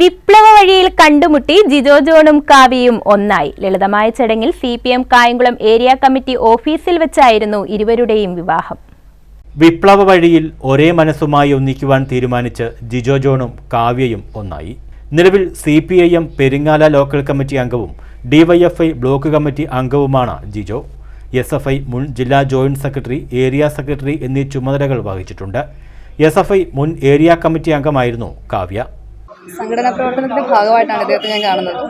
വിപ്ലവ വഴിയിൽ കണ്ടുമുട്ടി ജിജോ ജോണും കാവ്യയും ഒന്നായി. ലളിതമായ ചടങ്ങിൽ C P M Kayamkulam area committee ഓഫീസിൽ വെച്ചായിരുന്നു ഇരുവരുടെയും വിവാഹം. വിപ്ലവ വഴിയിൽ ഒരേ മനസ്സുമായി ഒന്നിക്കുവാൻ തീരുമാനിച്ച് ജിജോ ജോണും കാവ്യയും ഒന്നായി. നിലവിൽ C P I M Peringala local committee അംഗവും ഡിവൈഎഫ്ഐ ബ്ലോക്ക് കമ്മിറ്റി അംഗവുമാണ് ജിജോ. എസ് എഫ് ഐ മുൻ ജില്ലാ ജോയിന്റ് സെക്രട്ടറി ഏരിയ സെക്രട്ടറി എന്നീ ചുമതലകൾ വഹിച്ചിട്ടുണ്ട്. എസ് എഫ് ഐ മുൻ ഏരിയ കമ്മിറ്റി അംഗമായിരുന്നു കാവ്യ. സംഘടനാ പ്രവർത്തനത്തിന്റെ ഭാഗമായിട്ടാണ് ഇദ്ദേഹത്തെ ഞാൻ കാണുന്നത്.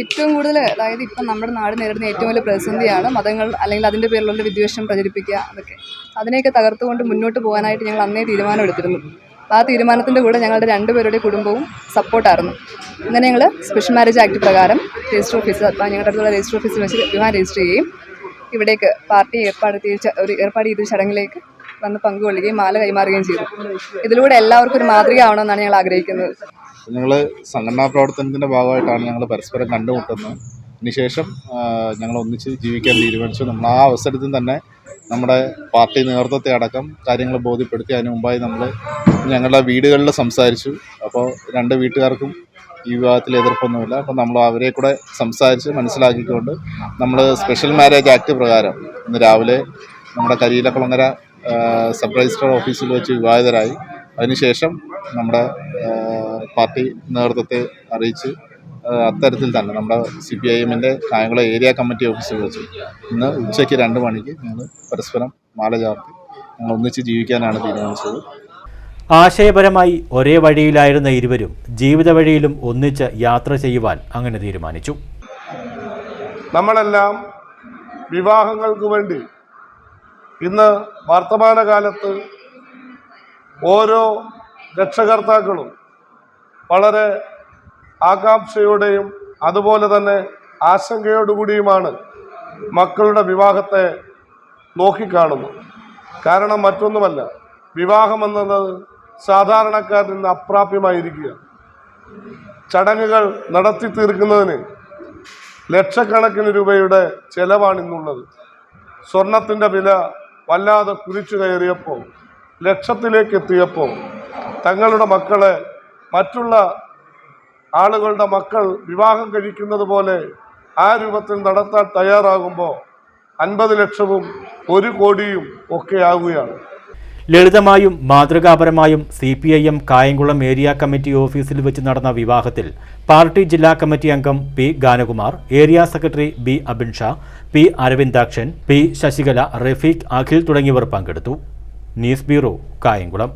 ഏറ്റവും കൂടുതൽ അതായത് ഇപ്പം നമ്മുടെ നാട് നേരിടുന്ന ഏറ്റവും വലിയ പ്രതിസന്ധിയാണ് മതങ്ങൾ അല്ലെങ്കിൽ അതിന്റെ പേരിലുള്ള വിദ്വേഷം പ്രചരിപ്പിക്കുക അതൊക്കെ അതിനെയൊക്കെ തകർത്തുകൊണ്ട് മുന്നോട്ട് പോകാനായിട്ട് ഞങ്ങൾ അന്നേ തീരുമാനമെടുത്തിരുന്നു. ആ തീരുമാനത്തിന്റെ കൂടെ ഞങ്ങളുടെ രണ്ടുപേരുടെ കുടുംബവും സപ്പോർട്ടായിരുന്നു. അങ്ങനെ ഞങ്ങൾ സ്പെഷ്യൽ മാരേജ് ആക്ട് പ്രകാരം രജിസ്റ്റർ ഓഫീസ് അപ്പോൾ ഞങ്ങളുടെ അടുത്തുള്ള രജിസ്റ്റർ ഓഫീസിൽ വെച്ച് വിവാഹം രജിസ്റ്റർ ചെയ്യുകയും ഇവിടേക്ക് പാർട്ടി ഏർപ്പാട് ഒരു ഏർപ്പാട് ചെയ്ത ചടങ്ങിലേക്ക് വന്ന് പങ്കുകൊള്ളുകയും മാല കൈമാറുകയും ചെയ്തു. ഇതിലൂടെ എല്ലാവർക്കും ഒരു മാതൃക ആവണമെന്നാണ് ഞങ്ങൾ ആഗ്രഹിക്കുന്നത്. ഞങ്ങൾ സംഘടനാ പ്രവർത്തനത്തിന്റെ ഭാഗമായിട്ടാണ് ഞങ്ങൾ പരസ്പരം കണ്ടുമുട്ടുന്നത്. അതിനുശേഷം ഞങ്ങൾ ഒന്നിച്ച് ജീവിക്കാൻ തീരുമാനിച്ചു. നമ്മൾ ആ അവസരത്തിൽ തന്നെ നമ്മുടെ പാർട്ടി നേതൃത്വത്തെ അടക്കം കാര്യങ്ങൾ ബോധ്യപ്പെടുത്തി അതിന് മുമ്പായി നമ്മൾ ഞങ്ങളുടെ വീടുകളിൽ സംസാരിച്ചു. അപ്പോൾ രണ്ട് വീട്ടുകാർക്കും ഈ വിവാഹത്തിൽ എതിർപ്പൊന്നുമില്ല. അപ്പോൾ നമ്മൾ അവരെ കൂടെ സംസാരിച്ച് മനസ്സിലാക്കിക്കൊണ്ട് നമ്മൾ സ്പെഷ്യൽ മാരേജ് ആക്ട് പ്രകാരം ഇന്ന് രാവിലെ നമ്മുടെ കരിയിലക്കുളങ്ങര സബ് രജിസ്ട്രാർ ഓഫീസിൽ വെച്ച് വിവാഹിതരായി. അതിനുശേഷം നമ്മുടെ പാർട്ടി നേതൃത്വത്തെ അറിയിച്ച് അത്തരത്തിൽ തന്നെ നമ്മുടെ സി പി ഐ എമ്മിന്റെ കായംകുളം ഏരിയ കമ്മിറ്റി ഓഫീസിൽ വെച്ച് ഇന്ന് ഉച്ചയ്ക്ക് രണ്ട് മണിക്ക് ഞങ്ങൾ പരസ്പരം മാല ചാർത്തി ഞങ്ങൾ ഒന്നിച്ച് ജീവിക്കാനാണ് തീരുമാനിച്ചത്. ആശയപരമായി ഒരേ വഴിയിലായിരുന്ന ഇരുവരും ജീവിത വഴിയിലും ഒന്നിച്ച് യാത്ര ചെയ്യുവാൻ അങ്ങനെ തീരുമാനിച്ചു. നമ്മളെല്ലാം വിവാഹങ്ങൾക്ക് വേണ്ടി ഇന്ന് വർത്തമാനകാലത്ത് ഓരോ രക്ഷകർത്താക്കളും വളരെ ആകാംക്ഷയോടെയും അതുപോലെ തന്നെ ആശങ്കയോടുകൂടിയുമാണ് മക്കളുടെ വിവാഹത്തെ നോക്കിക്കാണുന്നത്. കാരണം മറ്റൊന്നുമല്ല വിവാഹമെന്നത് സാധാരണക്കാരിൽ നിന്ന് അപ്രാപ്യമായിരിക്കുക. ചടങ്ങുകൾ നടത്തി തീർക്കുന്നതിന് ലക്ഷക്കണക്കിന് രൂപയുടെ ചെലവാണിന്നുള്ളത് സ്വർണത്തിന്റെ വില വല്ലാതെ കുതിച്ചു കയറിയപ്പോൾ ലക്ഷത്തിലേക്ക് എത്തിയപ്പോൾ തങ്ങളുടെ മക്കളെ മറ്റുള്ള ആളുകളുടെ മക്കൾ വിവാഹം കഴിക്കുന്നത് പോലെ ആ രൂപത്തിൽ നടത്താൻ തയ്യാറാകുമ്പോൾ അൻപത് ലക്ഷവും ഒരു കോടിയും ഒക്കെ ആവുകയാണ്. ലളിതമായും മാതൃകാപരമായും C P I M Kayamkulam area committee ഓഫീസിൽ വെച്ച് നടന്ന വിവാഹത്തിൽ പാർട്ടി ജില്ലാ കമ്മിറ്റി അംഗം P Ganakumar area secretary B Abinsha P Aravindakshan P Sasikala Rafeeq Akhil തുടങ്ങിയവർ പങ്കെടുത്തു. News bureau Kayamkulam.